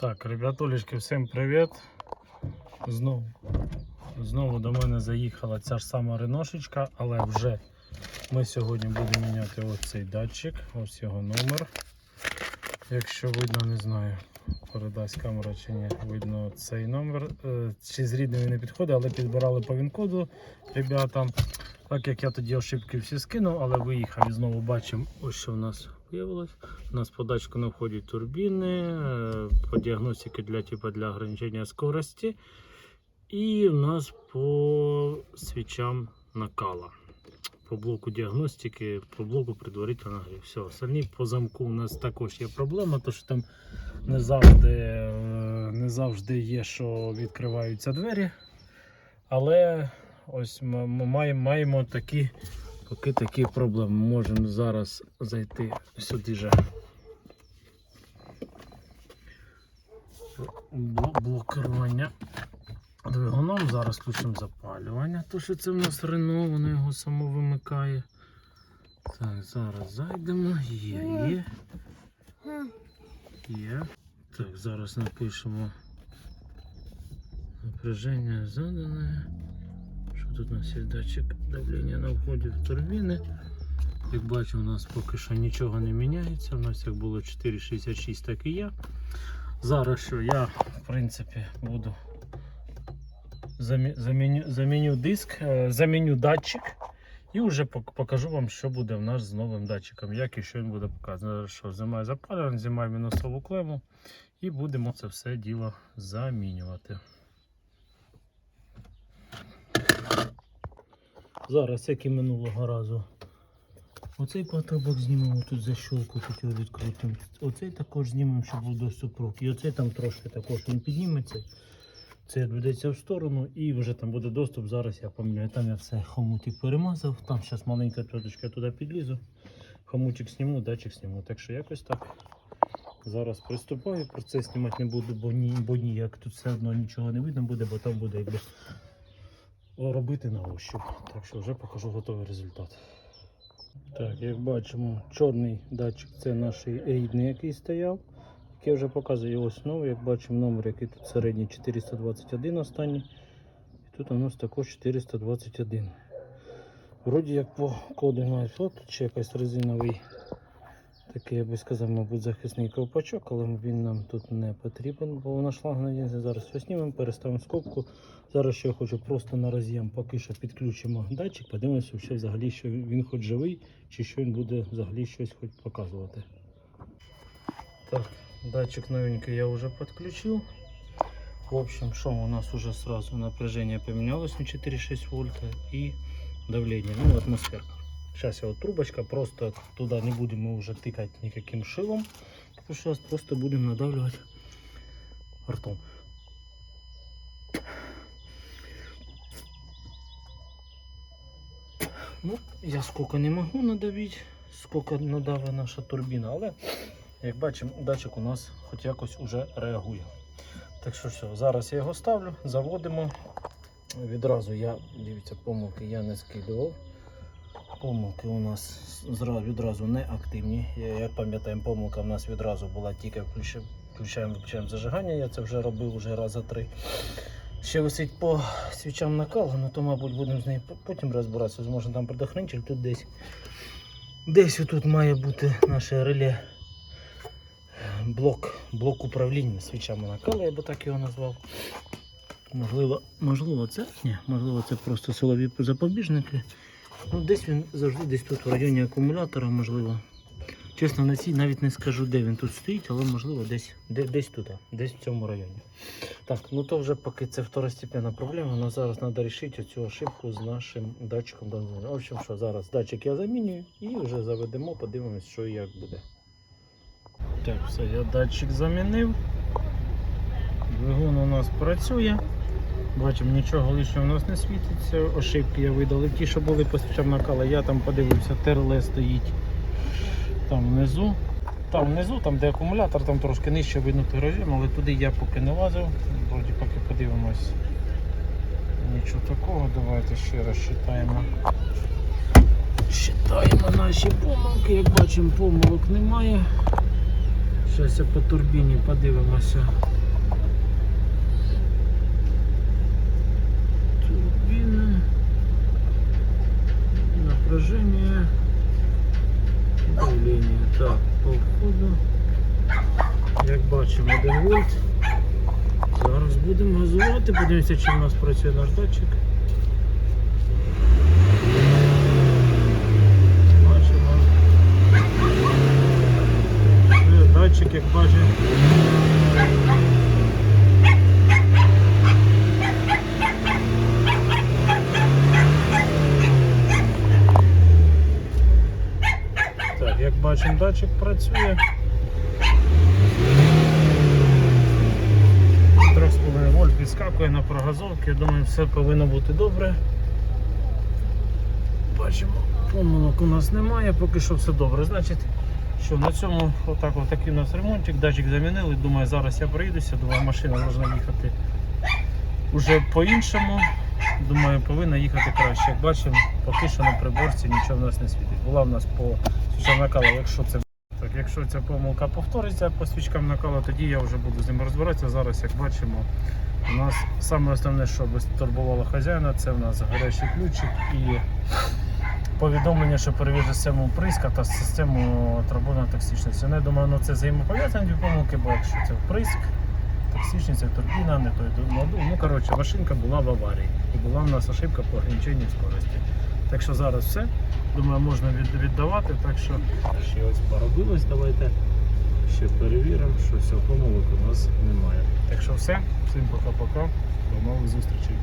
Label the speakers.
Speaker 1: Так, ребятулечки, всім привіт. Знову, знову до мене заїхала ця ж сама реношечка, але вже ми сьогодні будемо міняти ось цей датчик, ось його номер. Якщо видно, не знаю, передасть камера чи ні, видно цей номер. Е, Чи з рідним він не підходить, але підбирали по він-коду ребята. Так як я тоді ошибки всі скинув, але виїхав і знову бачимо, ось що в нас виявилось. У нас по датчику не входять турбіни, е, по діагностиці для, типу, для ограничення скорості. І в нас по свічам накала. По блоку діагностики, по блоку предварительно нагрів. Все, остальні по замку у нас також є проблема, тому що там не завжди, е, не завжди є, що відкриваються двері. Але ось ми маємо такі, поки такі проблеми. Можемо зараз зайти сюди же. Блокування двигуном. Зараз включимо запалювання. То що це в нас Рено, воно його само вимикає. Так, зараз зайдемо. Є, є. Є. Так, зараз напишемо напряження задане. Тут у нас є датчик давлення на вході в турбіни. Як бачимо, у нас поки що нічого не міняється. У нас як було 4,66, так і є. Зараз що я в принципі буду заміню, заміню диск, е, заміню датчик і вже покажу вам, що буде в нас з новим датчиком, як і що він буде. Зараз Що знімаю запалювання, знімаю мінусову клему і будемо це все діло замінювати. Зараз, як і минулого разу. Оцей патрубок знімемо тут защолку, тут його відкрутимо. Оцей також знімемо, щоб був доступ рук. І оцей там трошки також він підніметься. Це відведеться в сторону і вже там буде доступ. Зараз я пам'ятаю, там я все хомутик перемазав. Там зараз маленька троточка туди підлізу. Хомутик зніму, датчик зніму. Так що якось так. Зараз приступаю, процес знімати не буду, бо, ні, бо ніяк тут все одно нічого не видно буде, бо там буде якби робити на ощуп. Так що вже покажу готовий результат. Так, як бачимо, чорний датчик це наш рідний, який стояв. Як я вже показую ось новий, як бачимо, номер, який тут середній 421 останній. І тут у нас також 421. Вроді як по коду тут ще якийсь резиновий, такий, я би сказав, мабуть, захисний ковпачок, але він нам тут не потрібен, бо вона шланг надіється. Зараз все знімемо, переставимо скобку. Зараз ще я хочу просто на роз'єм поки що підключимо датчик, подивимося, що взагалі що він хоч живий, чи що він буде взагалі щось хоч показувати. Так, датчик новенький я уже подключил. В общем, что у нас уже сразу напряжение поменялось на 4,6 вольта и давление, ну атмосферка. Сейчас я вот трубочка, просто туда не будем мы уже тыкать никаким шилом. Сейчас просто будем надавливать ртом. Ну, я сколько не могу надавить, сколько надавила наша турбіна, але як бачимо, датчик у нас хоч якось уже реагує. Так що все, зараз я його ставлю, заводимо. Відразу я, дивіться, помилки я не скидував. Помилки у нас відразу не активні. Як пам'ятаємо, помилка у нас відразу була тільки включаємо, виключаємо зажигання. Я це вже робив вже рази три. Ще висить по свічам накалу, ну то, мабуть, будемо з нею потім розбиратися. Можна там предохранитель, тут десь. Десь тут має бути наше реле блок, блок управління свічами накала, я би так його назвав. Можливо, можливо, це ні, можливо, це просто силові запобіжники. Ну, десь він завжди десь тут в районі акумулятора, можливо. Чесно, на цій навіть не скажу, де він тут стоїть, але можливо десь, де, десь тут, десь в цьому районі. Так, ну то вже поки це второстепенна проблема, але зараз треба вирішити цю ошибку з нашим датчиком. В общем, що зараз датчик я замінюю і вже заведемо, подивимось, що і як буде. Так, все, я датчик замінив. Двигун у нас працює. Бачимо, нічого лишнього у нас не світиться. Ошибки я видалив. Ті, що були по накала, я там подивився, терле стоїть там внизу. Там внизу, там де акумулятор, там трошки нижче видно режим, але туди я поки не лазив. Вроді поки подивимось. Нічого такого, давайте ще раз считаємо. Считаємо наші помилки, як бачимо, помилок немає. Зараз я по турбіні подивимося. Турбіна. Напряжение. Давление. Так, по входу. Як бачимо, 1 вольт. Зараз будемо газувати, подивимося, чи в нас працює наш датчик. Бачимо. Е, Датчик, як бачимо. Так, як бачимо, датчик працює. 3,5 вольт відскакує на прогазовки. Я думаю, все повинно бути добре. Бачимо, помилок у нас немає, поки що все добре. Значить, що на цьому отак, отакий у нас ремонтик, датчик замінили. Думаю, зараз я проїдуся, думаю, машина повинна їхати уже по-іншому. Думаю, повинна їхати краще. Як бачимо, поки що на приборці нічого в нас не світить. Була в нас по свічам накала, якщо це так, якщо ця помилка повториться по свічкам накала, тоді я вже буду з ним розбиратися. Зараз, як бачимо, у нас саме основне, що турбувало хазяїна, це в нас гарячий ключик і повідомлення, що перевірить систему впрыска та систему транспортно токсичності. Ну, думаю, ну це взаємопов'язані помилки, бо якщо це вприск, токсичність, турбіна, не той. Ну, коротше, машинка була в аварії. І була в нас ошибка по ограниченню скорості. Так що зараз все. Думаю, можна віддавати. Так що ще ось поробилось. Давайте ще перевіримо, що все, помилок у нас немає. Так що все. Всім пока-пока. До нових зустрічей.